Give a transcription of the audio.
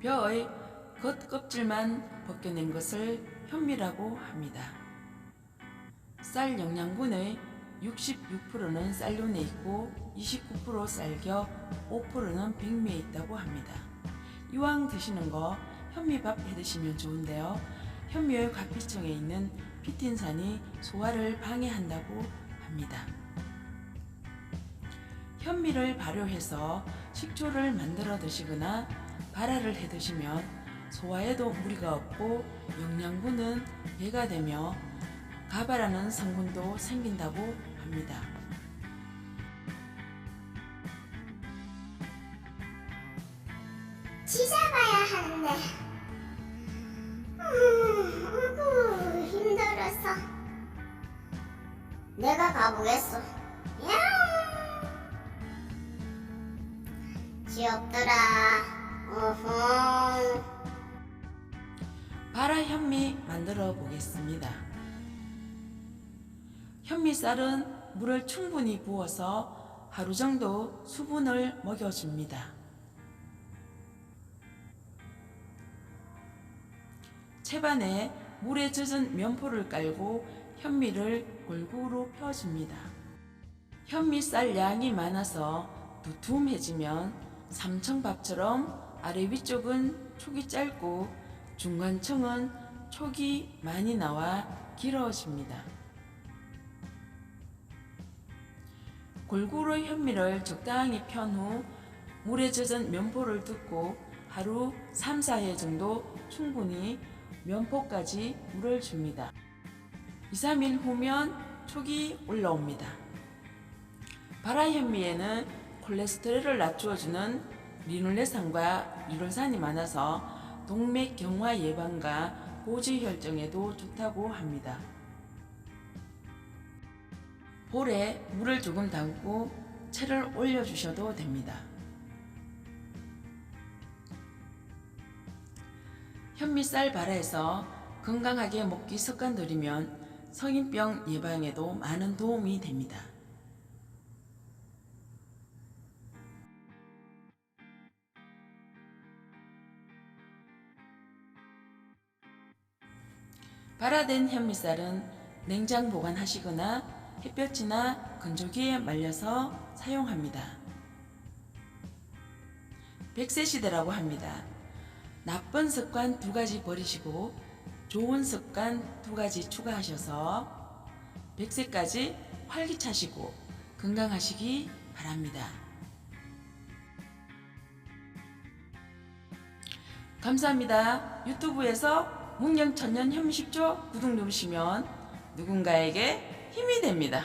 벼의 겉껍질만 벗겨낸 것을 현미라고 합니다. 쌀 영양분의 66%는 쌀lun에 있고 29% 쌀겨 5%는 백미에 있다고 합니다. 이왕 드시는 거 현미밥 해 드시면 좋은데요. 현미의 과피청에 있는 피틴산이 소화를 방해한다고 합니다. 현미를 발효해서 식초를 만들어 드시거나 발화를 해 드시면 소화에도 무리가 없고 영양분은 배가 되며 가바라는 성분도 생긴다고 합니다. 지잡아야 하는데. 음, 힘들어서. 내가 가보겠어. 야! 지없더라. 발화 현미 만들어 보겠습니다. 현미쌀은 물을 충분히 부어서 하루 정도 수분을 먹여줍니다. 채반에 물에 젖은 면포를 깔고 현미를 골고루 펴줍니다. 현미쌀 양이 많아서 두툼해지면 삼청밥처럼 아래 위쪽은 촉이 짧고 중간청은 촉이 많이 나와 길어집니다. 골고루 현미를 적당히 편 후 물에 젖은 면포를 뜯고 하루 3, 4회 정도 충분히 면포까지 물을 줍니다. 2, 3일 후면 촉이 올라옵니다. 발화현미에는 콜레스테롤을 낮추어주는 리놀레산과 이롤산이 많아서 동맥 경화 예방과 고지혈증에도 좋다고 합니다. 볼에 물을 조금 담고 채를 올려주셔도 됩니다. 현미쌀 발화해서 건강하게 먹기 습관 들이면 성인병 예방에도 많은 도움이 됩니다. 발화된 현미쌀은 냉장 보관하시거나 햇볕이나 건조기에 말려서 사용합니다. 100세 시대라고 합니다. 나쁜 습관 두 가지 버리시고 좋은 습관 두 가지 추가하셔서 100세까지 활기차시고 건강하시기 바랍니다. 감사합니다. 유튜브에서 문경천년 현미식조 구독 누르시면 누군가에게 힘이 됩니다.